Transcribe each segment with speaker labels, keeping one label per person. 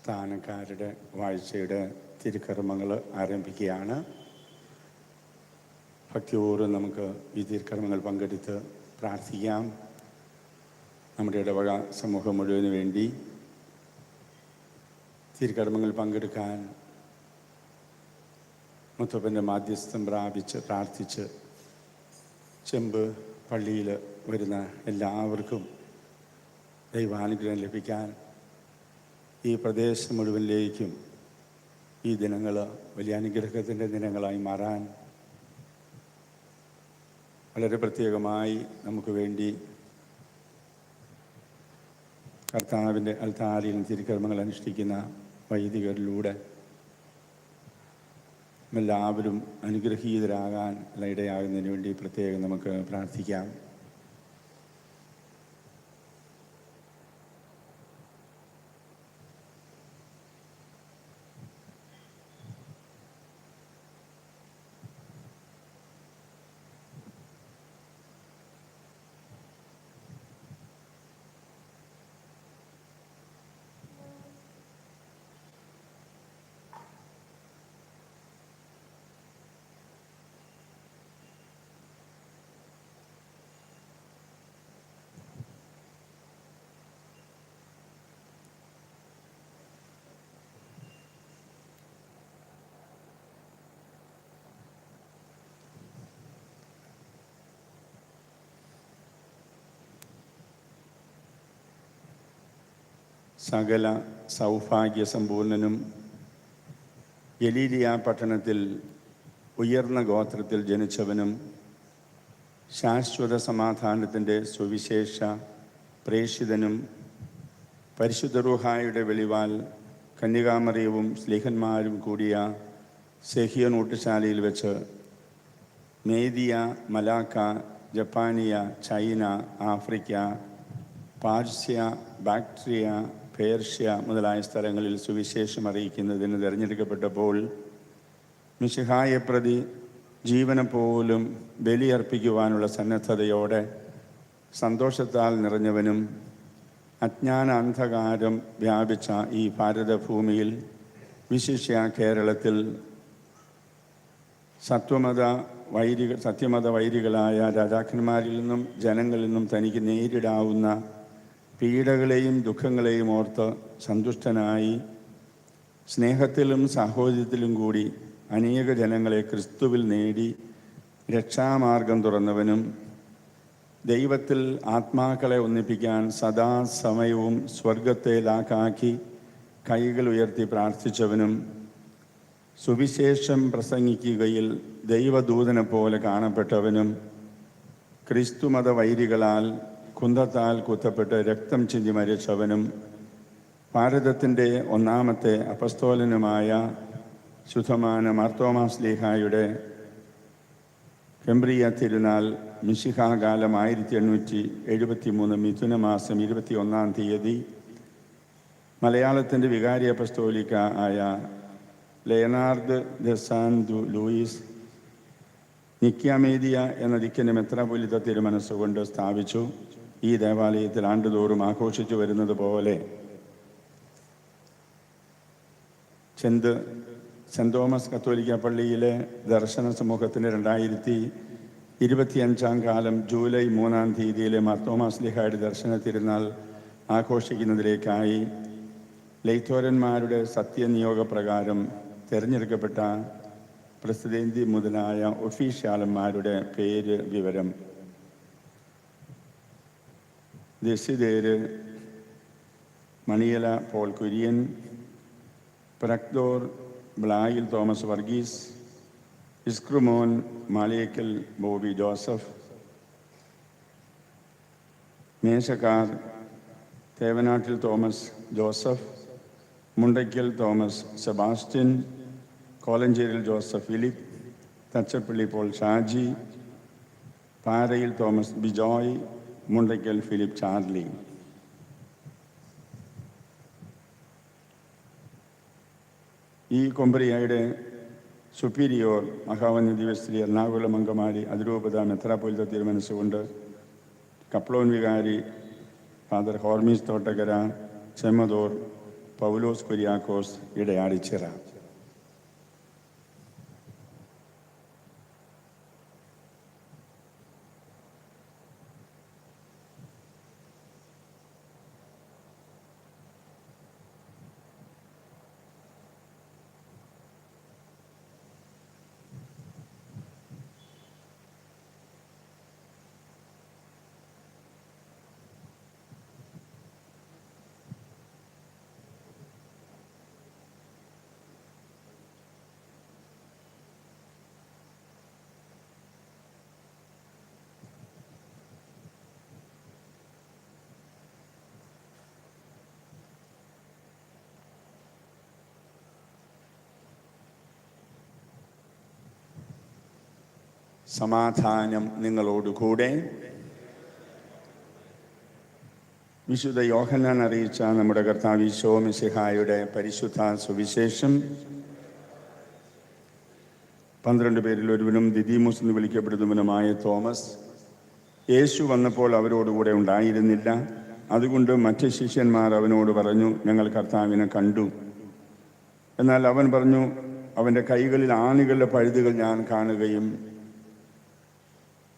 Speaker 1: സ്ഥാനക്കാരുടെ വാഴ്ചയുടെ തിരുക്കർമ്മങ്ങൾ ആരംഭിക്കുകയാണ്. ഭക്തിപൂർവം നമുക്ക് ഈ തിരുക്കർമ്മങ്ങൾ പങ്കെടുത്ത് പ്രാർത്ഥിക്കാം. നമ്മുടെ ഇടവക സമൂഹം മുഴുവൻ വേണ്ടി തിരുക്കർമ്മങ്ങൾ പങ്കെടുക്കാൻ മുത്തപ്പന്റെ മാധ്യസ്ഥം പ്രാപിച്ച് പ്രാർത്ഥിച്ച് ചെമ്പ് പള്ളിയിൽ വരുന്ന എല്ലാവർക്കും ദൈവാനുഗ്രഹം ലഭിക്കാൻ ഈ പ്രദേശം മുഴുവനിലേക്കും ഈ ദിനങ്ങൾ വലിയ അനുഗ്രഹത്തിന്റെ ദിനങ്ങളായി മാറാൻ വളരെ പ്രത്യേകമായി നമുക്ക് വേണ്ടി കർത്താവിന്റെ അൽത്താരിയിൽ തിരുക്കർമ്മങ്ങൾ അനുഷ്ഠിക്കുന്ന വൈദികരിലൂടെ എല്ലാവരും അനുഗ്രഹീതരാകാൻ ഇടയാകുന്നതിന് വേണ്ടി പ്രത്യേകം നമുക്ക് പ്രാർത്ഥിക്കാം. സകല സൗഭാഗ്യ സമ്പൂർണനും ഗലീലിയ പട്ടണത്തിൽ ഉയർന്ന ഗോത്രത്തിൽ ജനിച്ചവനും ശാശ്വത സമാധാനത്തിന്റെ സുവിശേഷ പ്രേഷിതനും പരിശുദ്ധ റൂഹായുടെ വെളിവാൽ കന്യകാമറിയവും സ്ലീഹന്മാരും കൂടിയ സെഹിയ ഊട്ടുശാലയിൽ വെച്ച് മേദിയ മലാക്ക ജപ്പാനിയ ചൈന ആഫ്രിക്ക പാർസ്യ ബാക്ട്രിയ പേർഷ്യ മുതലായ സ്ഥലങ്ങളിൽ സുവിശേഷം അറിയിക്കുന്നതിന് തിരഞ്ഞെടുക്കപ്പെട്ടപ്പോൾ മിശിഹായെ പ്രതി ജീവനെ പോലും ബലിയർപ്പിക്കുവാനുള്ള സന്നദ്ധതയോടെ സന്തോഷത്താൽ നിറഞ്ഞവനും അജ്ഞാന അന്ധകാരം വ്യാപിച്ച ഈ ഭാരതഭൂമിയിൽ വിശിഷ്യ കേരളത്തിൽ സത്വമത വൈരിക സത്യമത വൈരികളായ രാജാക്കന്മാരിൽ നിന്നും ജനങ്ങളിൽ നിന്നും തനിക്ക് നേരിടാവുന്ന പീഡകളെയും ദുഃഖങ്ങളെയും ഓർത്ത് സന്തുഷ്ടനായി സ്നേഹത്തിലും സാഹോദര്യത്തിലും കൂടി അനേക ജനങ്ങളെ ക്രിസ്തുവിൽ നേടി രക്ഷാമാർഗം തുറന്നവനും ദൈവത്തിൽ ആത്മാക്കളെ ഒന്നിപ്പിക്കാൻ സദാ സമയവും സ്വർഗത്തെ ലാക്കാക്കി കൈകൾ ഉയർത്തി പ്രാർത്ഥിച്ചവനും സുവിശേഷം പ്രസംഗിക്കുകയിൽ ദൈവദൂതനെ പോലെ കാണപ്പെട്ടവനും ക്രിസ്തുമത വൈരികളാൽ കുന്തത്താൽ കുത്തപ്പെട്ട് രക്തം ചിന്തി മരിച്ചവനും ഭാരതത്തിന്റെ ഒന്നാമത്തെ അപസ്തോലനുമായ ശുദ്ധമാന മാർത്തോമാസ്ലീഹായുടെ കെംബ്രിയ തിരുനാൾ മിശിഹാകാലം ആയിരത്തി എണ്ണൂറ്റി എഴുപത്തി മൂന്ന് മിഥുന മാസം ഇരുപത്തി ഒന്നാം തീയതി മലയാളത്തിന്റെ വികാരി അപസ്തോലിക്ക ആയ ലെയനാർഡ് ദസാൻഡു ലൂയിസ് നിക്യാമേദിയ എന്ന ദിക്കിന്റെ മെത്രാപൊലിത്ത തിരുമനസ്സുകൊണ്ട് സ്ഥാപിച്ചു. ഈ ദേവാലയത്തിൽ ആണ്ടുതോറും ആഘോഷിച്ചു വരുന്നത് പോലെ ചെന്ത് സെന്റ് തോമസ് കത്തോലിക്ക പള്ളിയിലെ ദർശന സമൂഹത്തിന് രണ്ടായിരത്തി ഇരുപത്തിയഞ്ചാം കാലം ജൂലൈ മൂന്നാം തീയതിയിലെ മർത്തോമാസ് ലിഹായുടെ ദർശന തിരുനാൾ ആഘോഷിക്കുന്നതിലേക്കായി ലൈത്തോരന്മാരുടെ സത്യനിയോഗ പ്രകാരം തിരഞ്ഞെടുക്കപ്പെട്ട പ്രസിഡന്റി മുതലായ ഒഫീഷ്യാലന്മാരുടെ പേര് വിവരം ദശിതേര് മണിയല പോൾ കുര്യൻ പ്രക്തോർ ബ്ലായിൽ തോമസ് വർഗീസ് ഇസ്ക്രുമോൻ മാളിയേക്കൽ ബോബി ജോസഫ് മേശക്കാർ Thevanattil Thomas Joseph Mundakkal Thomas Sebastian Kolencherril Joseph Philip Thachappally Paul Shaji Parayil Thomas Bijoy Mundakkal Philip Charlie. ഈ കൊമ്പരിയായുടെ സുപ്പീരിയോർ മഹാവന്യ ദിവസ്ത്രീ എറണാകുളം അങ്കമാലി അതിരൂപത മെത്രാപ്പൊലിത്ത തീരുമാനിച്ചുകൊണ്ട് കപ്ലോൻ വികാരി ഫാദർ ഹോർമീസ് തോട്ടക്കര ചെമ്മദോർ പൗലോസ് കുര്യാക്കോസ് ഇടയാടിച്ചിറ. സമാധാനം നിങ്ങളോടുകൂടെ. വിശുദ്ധ യോഹന്നാൻ അറിയിച്ച നമ്മുടെ കർത്താവ് ഈശോ മിശിഹായുടെ പരിശുദ്ധ സുവിശേഷം. പന്ത്രണ്ട് പേരിൽ ഒരുവനും ദിദീമുസ് എന്ന് വിളിക്കപ്പെടുന്നവനുമായ തോമസ്. യേശു വന്നപ്പോൾ അവരോടുകൂടെ ഉണ്ടായിരുന്നില്ല. അതുകൊണ്ട് മറ്റ് ശിഷ്യന്മാർ അവനോട് പറഞ്ഞു ഞങ്ങൾ കർത്താവിനെ കണ്ടു. എന്നാൽ അവൻ പറഞ്ഞു അവന്റെ കൈകളിൽ ആണികളുടെ പഴുതുകൾ ഞാൻ കാണുകയും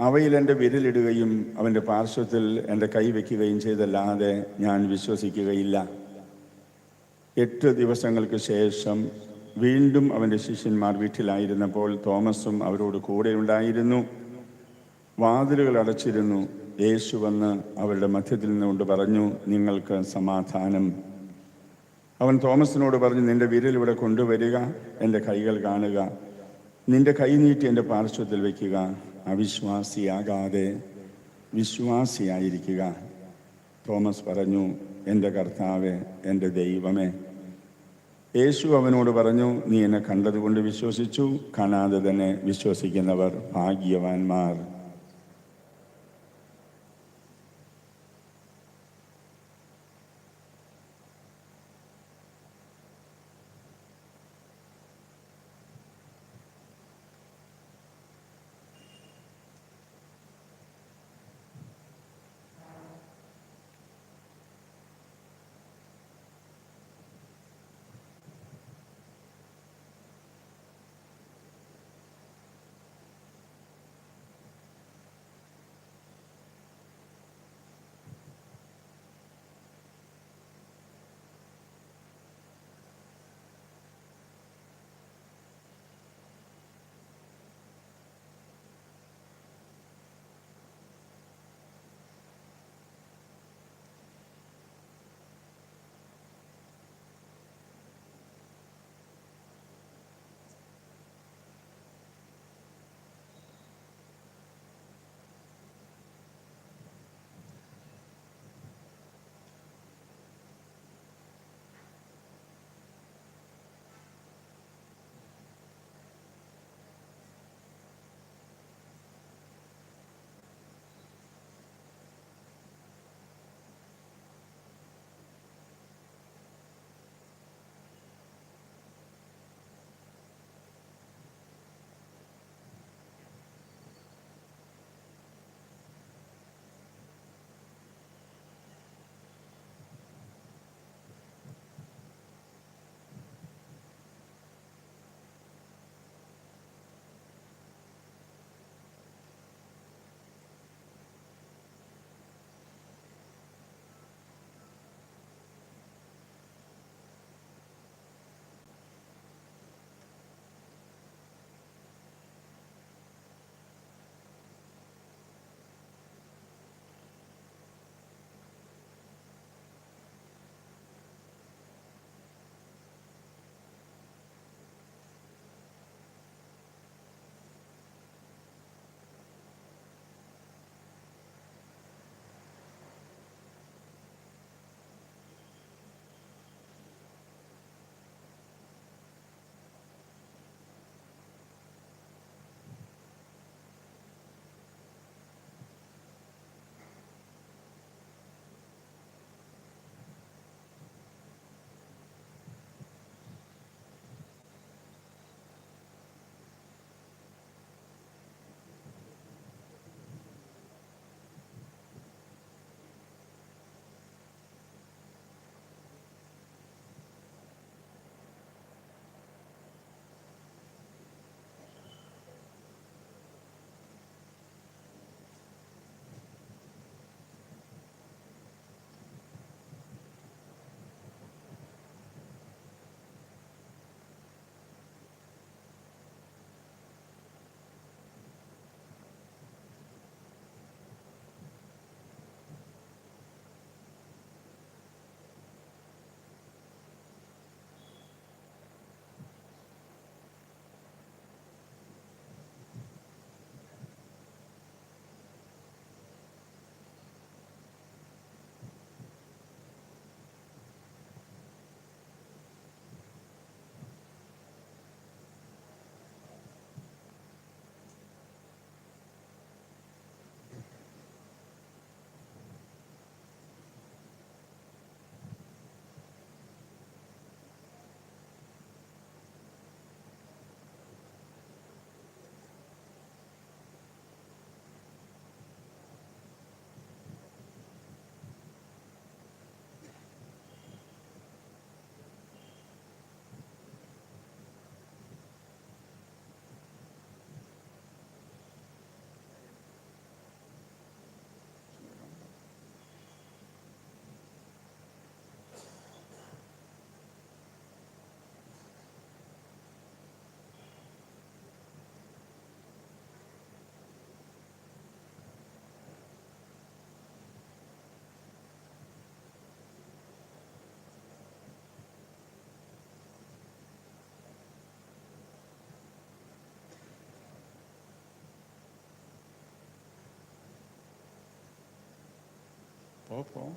Speaker 1: അവയിൽ എന്റെ വിരലിടുകയും അവന്റെ പാർശ്വത്തിൽ എന്റെ കൈ വയ്ക്കുകയും ചെയ്തല്ലാതെ ഞാൻ വിശ്വസിക്കുകയില്ല. എട്ട് ദിവസങ്ങൾക്ക് ശേഷം വീണ്ടും അവന്റെ ശിഷ്യന്മാർ വീട്ടിലായിരുന്നപ്പോൾ തോമസും അവരോട് കൂടെ ഉണ്ടായിരുന്നു. വാതിലുകൾ അടച്ചിരുന്നു. യേശു വന്ന് അവരുടെ മധ്യത്തിൽ നിന്നുകൊണ്ട് പറഞ്ഞു നിങ്ങൾക്ക് സമാധാനം. അവൻ തോമസിനോട് പറഞ്ഞു നിന്റെ വിരൽ ഇവിടെ കൊണ്ടുവരിക എന്റെ കൈകൾ കാണുക നിന്റെ കൈ നീട്ടി എന്റെ പാർശ്വത്തിൽ വയ്ക്കുക. അവിശ്വാസിയാകാതെ വിശ്വാസിയായിരിക്കുക. തോമസ് പറഞ്ഞു എന്റെ കർത്താവെ എന്റെ ദൈവമേ. യേശു അവനോട് പറഞ്ഞു നീ എന്നെ കണ്ടതുകൊണ്ട് വിശ്വസിച്ചു. കാണാതെ തന്നെ വിശ്വസിക്കുന്നവർ ഭാഗ്യവാന്മാർ. Roll call.